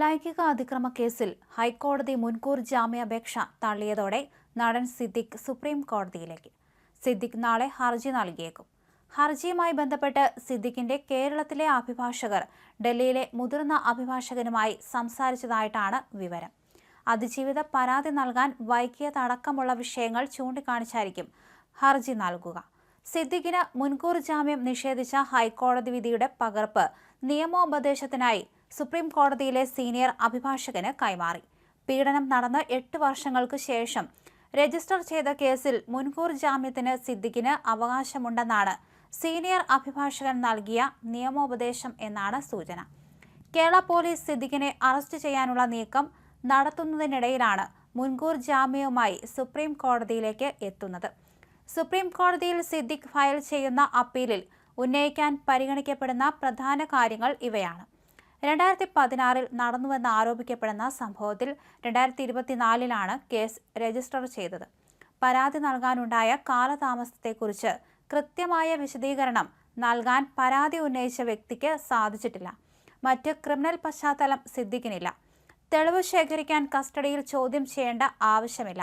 ലൈംഗിക അതിക്രമ കേസിൽ ഹൈക്കോടതി മുൻകൂർ ജാമ്യാപേക്ഷ തള്ളിയതോടെ നടൻ സിദ്ദിഖ് സുപ്രീം കോടതിയിലേക്ക്. സിദ്ദിഖ് നാളെ ഹർജി നൽകിയേക്കും. ഹർജിയുമായി ബന്ധപ്പെട്ട് സിദ്ദിഖിന്റെ കേരളത്തിലെ അഭിഭാഷകർ ഡൽഹിയിലെ മുതിർന്ന അഭിഭാഷകനുമായി സംസാരിച്ചതായിട്ടാണ് വിവരം. അതിജീവിത പരാതി നൽകാൻ വൈകിയതടക്കമുള്ള വിഷയങ്ങൾ ചൂണ്ടിക്കാണിച്ചായിരിക്കും ഹർജി നൽകുക. സിദ്ദിഖിന് മുൻകൂർ ജാമ്യം നിഷേധിച്ച ഹൈക്കോടതി വിധിയുടെ പകർപ്പ് നിയമോപദേശത്തിനായി സുപ്രീം കോടതിയിലെ സീനിയർ അഭിഭാഷകന് കൈമാറി. പീഡനം നടന്ന് എട്ട് വർഷങ്ങൾക്ക് ശേഷം രജിസ്റ്റർ ചെയ്ത കേസിൽ മുൻകൂർ ജാമ്യത്തിന് സിദ്ദിഖിന് അവകാശമുണ്ടെന്നാണ് സീനിയർ അഭിഭാഷകൻ നൽകിയ നിയമോപദേശം എന്നാണ് സൂചന. കേരള പോലീസ് സിദ്ദിഖിനെ അറസ്റ്റ് ചെയ്യാനുള്ള നീക്കം നടത്തുന്നതിനിടയിലാണ് മുൻകൂർ ജാമ്യവുമായി സുപ്രീം കോടതിയിലേക്ക് എത്തുന്നത്. സുപ്രീം കോടതിയിൽ സിദ്ദിഖ് ഫയൽ ചെയ്യുന്ന അപ്പീലിൽ ഉന്നയിക്കാൻ പരിഗണിക്കപ്പെടുന്ന പ്രധാന കാര്യങ്ങൾ ഇവയാണ്. രണ്ടായിരത്തി പതിനാറിൽ നടന്നുവെന്ന് ആരോപിക്കപ്പെടുന്ന സംഭവത്തിൽ രണ്ടായിരത്തി ഇരുപത്തിനാലിലാണ് കേസ് രജിസ്റ്റർ ചെയ്തത്. പരാതി നൽകാനുണ്ടായ കാലതാമസത്തെക്കുറിച്ച് കൃത്യമായ വിശദീകരണം നൽകാൻ പരാതി ഉന്നയിച്ച വ്യക്തിക്ക് സാധിച്ചിട്ടില്ല. മറ്റ് ക്രിമിനൽ പശ്ചാത്തലം സിദ്ദിഖിനില്ല തെളിവ് ശേഖരിക്കാൻ കസ്റ്റഡിയിൽ ചോദ്യം ചെയ്യേണ്ട ആവശ്യമില്ല.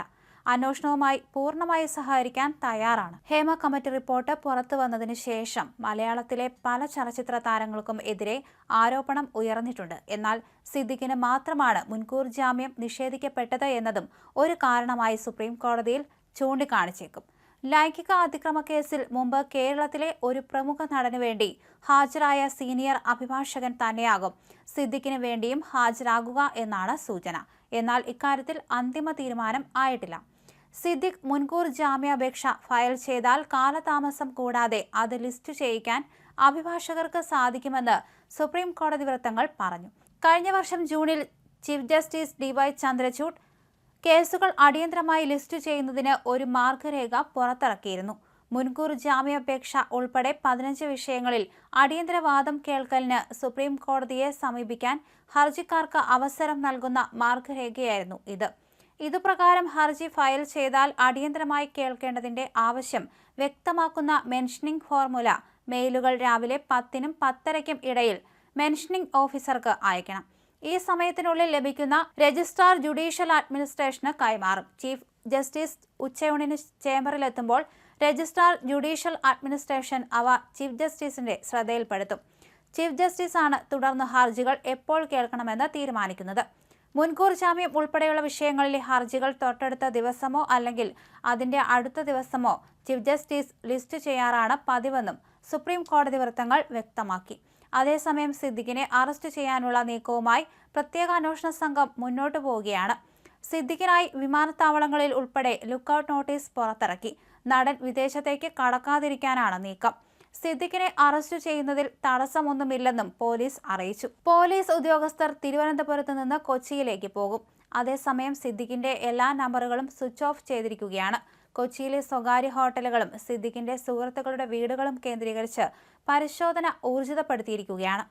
അന്വേഷണവുമായി പൂർണമായി സഹകരിക്കാൻ തയ്യാറാണ്. ഹേമ കമ്മിറ്റി റിപ്പോർട്ട് പുറത്തു വന്നതിന് ശേഷം മലയാളത്തിലെ പല ചലച്ചിത്ര താരങ്ങൾക്കും എതിരെ ആരോപണം ഉയർന്നിട്ടുണ്ട്. എന്നാൽ സിദ്ദിഖിന് മാത്രമാണ് മുൻകൂർ ജാമ്യം നിഷേധിക്കപ്പെട്ടത് എന്നതും ഒരു കാരണമായി സുപ്രീം കോടതിയിൽ ചൂണ്ടിക്കാണിച്ചേക്കും. ലൈംഗിക അതിക്രമ കേസിൽ മുമ്പ് കേരളത്തിലെ ഒരു പ്രമുഖ നടനു വേണ്ടി ഹാജരായ സീനിയർ അഭിഭാഷകൻ തന്നെയാകും സിദ്ദിഖിന് വേണ്ടിയും ഹാജരാകുക എന്നാണ് സൂചന. എന്നാൽ ഇക്കാര്യത്തിൽ അന്തിമ തീരുമാനം ആയിട്ടില്ല. സിദ്ദിഖ് മുൻകൂർ ജാമ്യാപേക്ഷ ഫയൽ ചെയ്താൽ കാലതാമസം കൂടാതെ അത് ലിസ്റ്റ് ചെയ്യിക്കാൻ അഭിഭാഷകർക്ക് സാധിക്കുമെന്ന് സുപ്രീം കോടതി വൃത്തങ്ങൾ പറഞ്ഞു. കഴിഞ്ഞ വർഷം ജൂണിൽ chief justice D Y Chandrachud കേസുകൾ അടിയന്തരമായി ലിസ്റ്റ് ചെയ്യുന്നതിന് ഒരു മാർഗരേഖ പുറത്തിറക്കിയിരുന്നു. മുൻകൂർ ജാമ്യാപേക്ഷ ഉൾപ്പെടെ പതിനഞ്ച് വിഷയങ്ങളിൽ അടിയന്തരവാദം കേൾക്കലിന് സുപ്രീം കോടതിയെ സമീപിക്കാൻ ഹർജിക്കാർക്ക് അവസരം നൽകുന്ന മാർഗരേഖയായിരുന്നു ഇത്. ഇതുപ്രകാരം ഹർജി ഫയൽ ചെയ്താൽ അടിയന്തരമായി കേൾക്കേണ്ടതിന്റെ ആവശ്യം വ്യക്തമാക്കുന്ന മെൻഷനിംഗ് ഫോർമുല മെയിലുകൾ രാവിലെ പത്തിനും പത്തരയ്ക്കും ഇടയിൽ മെൻഷനിംഗ് ഓഫീസർക്ക് അയക്കണം. ഈ സമയത്തിനുള്ളിൽ ലഭിക്കുന്ന രജിസ്ട്രാർ ജുഡീഷ്യൽ അഡ്മിനിസ്ട്രേഷന് കൈമാറും. ചീഫ് ജസ്റ്റിസ് ഉച്ചയൂണിന് ചേംബറിലെത്തുമ്പോൾ രജിസ്ട്രാർ ജുഡീഷ്യൽ അഡ്മിനിസ്ട്രേഷൻ അവ ചീഫ് ജസ്റ്റിസിന്റെ ശ്രദ്ധയിൽപ്പെടുത്തും. ചീഫ് ജസ്റ്റിസാണ് തുടർന്ന് ഹർജികൾ എപ്പോൾ കേൾക്കണമെന്ന് തീരുമാനിക്കുന്നത്. മുൻകൂർ ജാമ്യം ഉൾപ്പെടെയുള്ള വിഷയങ്ങളിലെ ഹർജികൾ തൊട്ടടുത്ത ദിവസമോ അല്ലെങ്കിൽ അതിന്റെ അടുത്ത ദിവസമോ ചീഫ് ജസ്റ്റിസ് ലിസ്റ്റ് ചെയ്യാറാണ് പതിവെന്നും സുപ്രീം കോടതി വൃത്തങ്ങൾ വ്യക്തമാക്കി. അതേസമയം സിദ്ദിഖിനെ അറസ്റ്റ് ചെയ്യാനുള്ള നീക്കവുമായി പ്രത്യേക അന്വേഷണ സംഘം മുന്നോട്ടു പോവുകയാണ്. സിദ്ദിഖിനായി വിമാനത്താവളങ്ങളിൽ ഉൾപ്പെടെ ലുക്കൌട്ട് നോട്ടീസ് പുറത്തിറക്കി. നടൻ വിദേശത്തേക്ക് കടക്കാതിരിക്കാനാണ് നീക്കം. സിദ്ദിഖിനെ അറസ്റ്റ് ചെയ്യുന്നതിൽ തടസ്സമൊന്നുമില്ലെന്നും പോലീസ് അറിയിച്ചു. പോലീസ് ഉദ്യോഗസ്ഥർ തിരുവനന്തപുരത്ത് നിന്ന് കൊച്ചിയിലേക്ക് പോകും. അതേസമയം സിദ്ദിഖിന്റെ എല്ലാ നമ്പറുകളും സ്വിച്ച് ഓഫ് ചെയ്തിരിക്കുകയാണ്. കൊച്ചിയിലെ സ്വകാര്യ ഹോട്ടലുകളും സിദ്ദിഖിന്റെ സുഹൃത്തുക്കളുടെ വീടുകളും കേന്ദ്രീകരിച്ച് പരിശോധന ഊർജിതപ്പെടുത്തിയിരിക്കുകയാണ്.